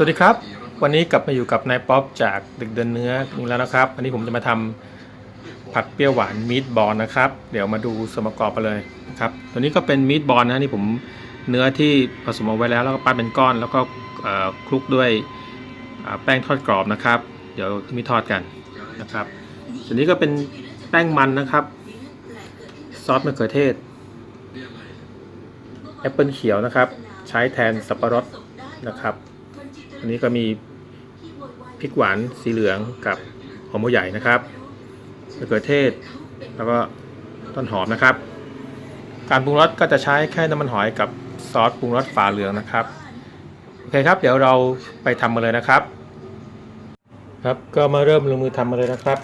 สวัสดีครับ วันนี้กลับมาอยู่กับนายป๊อปจากดึกเดินเนื้ออีกแล้วนะครับ วันนี้ผมจะมาทำผัดเปรี้ยวหวานมีดบอลนะครับ เดี๋ยวมาดูส่วนประกอบกันเลยนะครับ ตัวนี้ก็เป็นมีดบอลนะนี่ผมเนื้อที่ผสมเอาไว้แล้วแล้วก็ปั้นเป็นก้อน แล้วก็คลุกด้วยแป้งทอดกรอบนะครับ เดี๋ยวมีทอดกันนะครับ ตัวนี้ก็เป็นแป้งมันนะครับ ซอสมะเขือเทศแอปเปิลเขียวนะครับ ใช้แทนสับปะรดนะครับ อันนี้ก็มีพริกหวานสีเหลืองกับหอมหัวใหญ่นะครับมะเขือเทศ แล้วก็ต้นหอมนะครับ การปรุงรสก็จะใช้แค่น้ำมันหอยกับซอสปรุงรสฝาเหลืองนะครับโอเคครับ เดี๋ยวเราไปทำกันเลยนะครับ ครับก็มาเริ่มลงมือทำกันเลยนะครับ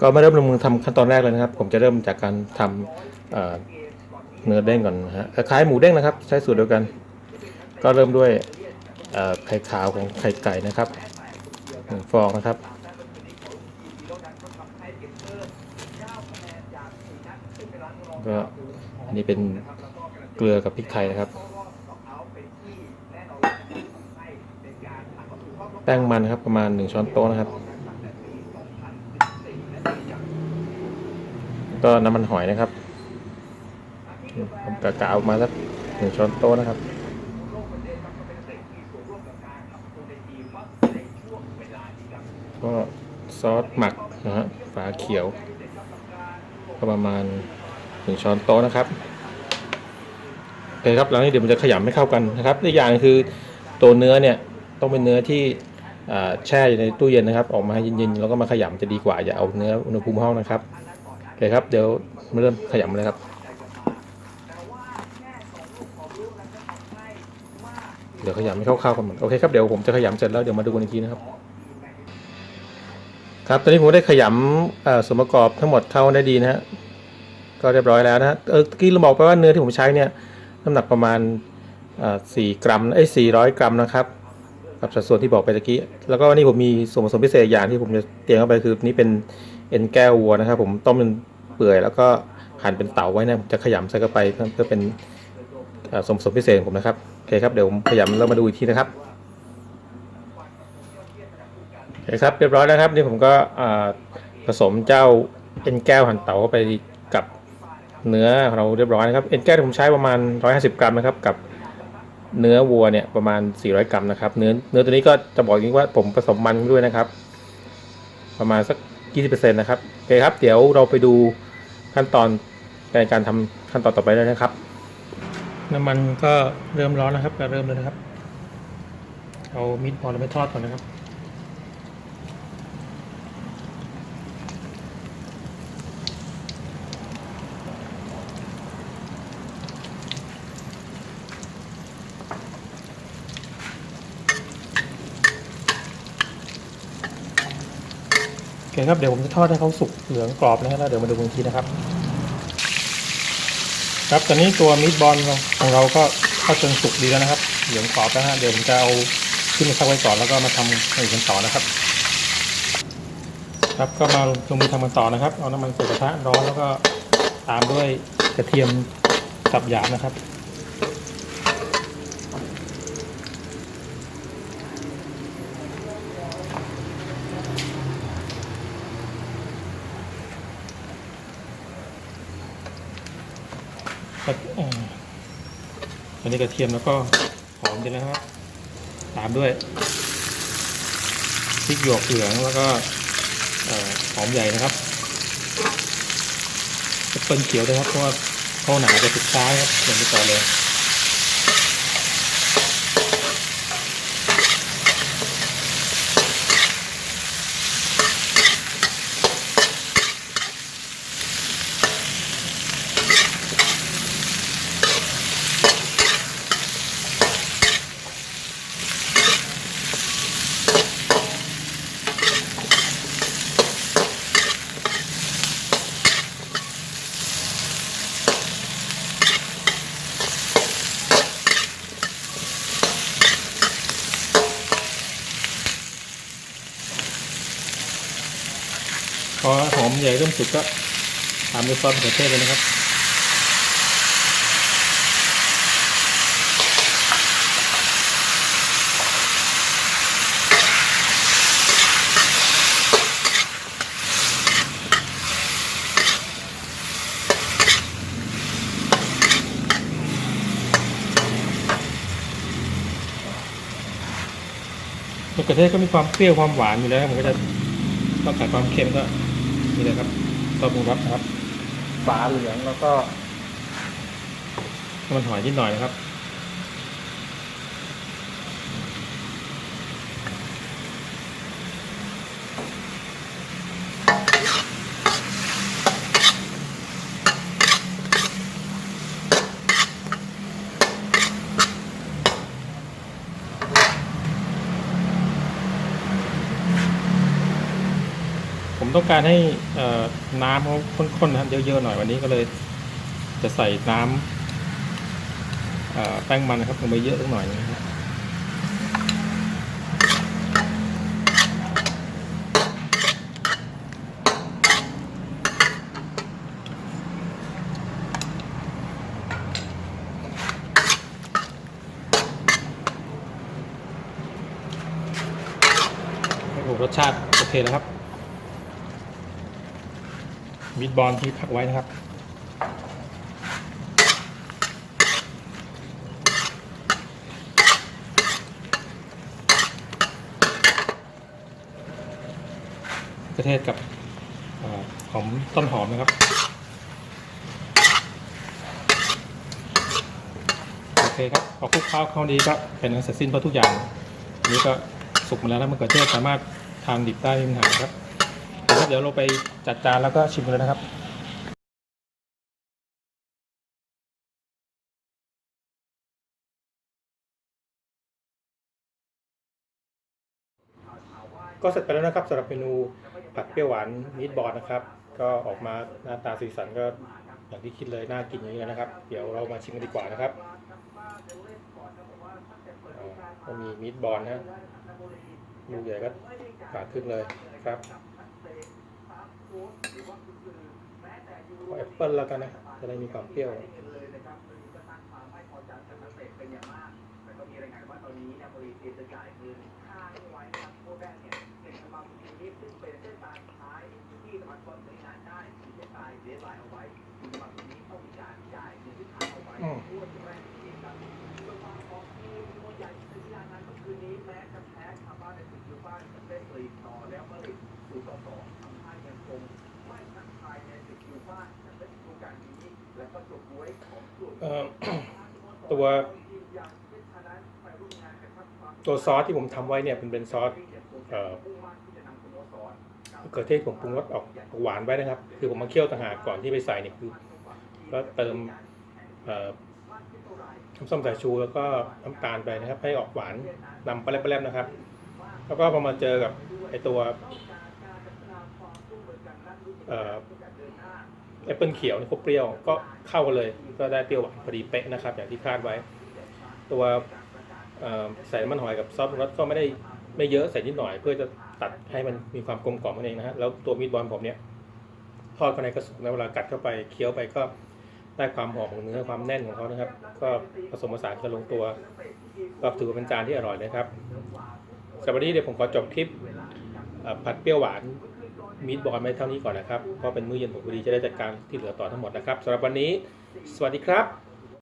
ก็มาเริ่มลงมือทำขั้นตอนแรกเลยนะครับ ผมจะเริ่มจากการทำเนื้อเด้งก่อนนะฮะคล้ายหมูเด้งนะครับ ใช้สูตรเดียวกัน ก็เริ่มด้วยไข่ขาวของไข่ไก่นะครับหนึ่งฟองนะครับก็อันนี้เป็นเกลือกับพริกไทยนะครับ แป้งมันนะครับประมาณ 1 ช้อนโต๊ะนะครับ ก็น้ำมันหอยนะครับกะกะเอามาสักหนึ่งช้อนโต๊ะนะครับ ก็ซอสหมักนะฮะฝาเขียว ก็ประมาณหนึ่งช้อนโต๊ะนะครับโอเคครับแล้วนี้เดี๋ยวมันจะขยำให้เข้ากันนะครับอีกอย่างคือตัวเนื้อเนี่ยต้องเป็นเนื้อที่แช่อยู่ในตู้เย็นนะครับ ออกมาให้เย็นๆแล้วก็มาขยำจะดีกว่าอย่าเอาเนื้ออุณหภูมิห้องนะครับโอเคครับเดี๋ยวมาเริ่มขยำเลยครับ ดี๋ยวขยำให้เข้าๆกันหมดโอเคครับเดี๋ยวผมจะขยำเสร็จแล้วเดี๋ยวมาดูกันอีกทีนะครับ ครับตอนนี้ผมได้ขยำส่วนประกอบทั้งหมดเข้าได้ดีนะฮะก็เรียบร้อยแล้วนะฮะเออกี้เราบอกไปว่าเนื้อที่ผมใช้เนี่ยน้ำหนักประมาณสี่กรัมเอ้สี่ร้อยกรัมนะครับกับสัดส่วนที่บอกไปตะกี้แล้วก็วันนี้ผมมีส่วนผสมพิเศษอย่างที่ผมจะเตรียมเข้าไปคือนี่เป็นเอ็นแก้ววัวนะครับผมต้มจนเปื่อยแล้วก็หั่นเป็นเต๋าไว้นะผมจะขยำใส่เข้าไปเพื่อเป็นส่วนผสมพิเศษของผมนะครับ อเคครับเดี๋ยวผมขยำแล้วมาดูอีกทีนะครับโอเคครับเรียบร้อยแล้วครับนี่ผมก็ผสมเจ้าเอ็นแก้วหั่นเต๋าเข้าไปกับเนื้อของเราเรียบร้อยนะครับเอ็นแก้วผมใช้ประมาณ 150 กรัมนะครับกับเนื้อวัวเนี่ยประมาณ 400 กรัมนะครับเนื้อเนื้อตัวนี้ก็จะบอกอย่างนี้ว่าผมผสมมันด้วยนะครับ ประมาณสัก 20%นะครับโอเคครับ เดี๋ยวเราไปดูขั้นตอนในการทำขั้นตอนต่อไปเลยนะครับ น้ำมันก็เริ่มร้อนนะครับก็เริ่มเลยนะครับ เอามิดบอลเราไปทอดก่อนนะครับโอเคครับเดี๋ยวผมจะทอดให้เขาสุกเหลืองกรอบนะฮะแล้วเดี๋ยวมาดูกันอีกทีนะครับ ครับตอนนี้ตัวมิตบอลของเราก็เข้าจนสุกดีแล้วนะครับเหลืองกรอบแล้วฮะเดี๋ยวผมจะเอาขึ้นมาพักไว้ก่อนแล้วก็มาทำอย่าอื่นกันต่อนะครับ ครับก็มาลงมือทำกันต่อนะครับ เอาน้ำมันใส่กระทะร้อนแล้วก็ตามด้วยกระเทียมสับหยาบนะครับ ก็เอ่ออันนี้กระเทียมแล้วก็หอมดีแล้วนะครับ ตามด้วยพริกหยวกเหลืองแล้วก็หอมใหญ่นะครับเปิลเขียวด้วยครับเพราะว่าข้าวหนาจะติดซ้ายครับอย่างที่ก่อนเลย พอหอมใหญ่เริ่มสุกก็ตามด้วยซอสมะเขือเทศเลยนะครับมะเขือเทศก็มีความเปรี้ยวความหวานอยู่แล้ว มันก็จะต้องการความเค็มก็ นี่เลยครับตัวปรุงรสนะครับฝาเหลืองแล้วก็มันหอยนิดหน่อยนะครับ ผมต้องการให้น้ำเขาข้นๆนะครับเยอะๆหน่อยวันนี้ก็เลย จะใส่น้ำแป้งมันนะครับลงไปเยอะสักหน่อยนะครับโอ้โหรสชาติโอเคแล้วครับ มิดบอลที่พักไว้นะครับ กระเทศกับอหอมต้นหอมนะครับโอเคครับพอคลุกเคล้าเข้าดีก็เป็นอันเสร็จสิ้นเพราะทุกอย่าง นี้ก็สุกมาแล้วแล้วมะเขือเทศสามารถทานดิบได้ไม่มีปัญหาครับ เดี๋ยวเราไปจัดจานแล้วก็ชิมกันเลยนะครับก็เสร็จไปแล้วนะครับสำหรับเมนูผัดเปรี้ยวหวานมีดบอลนะครับ ก็ออกมาหน้าตาสีสันก็อย่างที่คิดเลยน่ากินอย่างนี้เลยนะครับ เดี๋ยวเรามาชิมกันดีกว่านะครับก็มีมีดบอลนะลูกใหญ่ก็ขาขึ้นเลยครับ แอปเปิลแล้วกันนะจะได้มีความเปรี้ยวอืม ตัวตัวซอสที่ผมทำไว้เนี่ยเป็นเป็นซอสเอ่อมะเขือเทศผมปรุงรสออกหวานไว้นะครับ คือผมมาเคี่ยวต่างหากก่อนที่ไปใส่เนี่ยคือก็เติมเอ่อน้ำส้มสายชูแล้วก็น้ำตาลไปนะครับ ให้ออกหวานนำปลาแรมๆนะครับ แล้วก็พอมาเจอกับไอตัว แอปเปิลเขียวนี่ก็เปรี้ยวก็เข้ากันเลย ก็ได้เปรี้ยวหวานพอดีเป๊ะนะครับ อย่างที่คาดไว้ ตัวใส่น้ำมันหอยกับซอสปรุงรสก็ไม่ได้ไม่เยอะใส่นิดหน่อย เพื่อจะตัดให้มันมีความกลมกล่อมนั่นเองนะฮะแล้วตัวมีดบอลผมเนี่ยทอดภายในกระสุนแล้วเวลากัดเข้าไปเคี้ยวไปก็ได้ความหอมของเนื้อความแน่นของเขานะครับ ก็ผสมผสานกันลงตัวก็ถือว่าเป็นจานที่อร่อยเลยครับสำหรับวันนี้เดี๋ยวผมขอจบคลิปผัดเปรี้ยวหวาน มีดบอลไว้เท่านี้ก่อนนะครับเพราะเป็นมื้อเย็นผมพอดีจะได้จัดการที่เหลือต่อทั้งหมดนะครับสำหรับวันนี้ สวัสดีครับ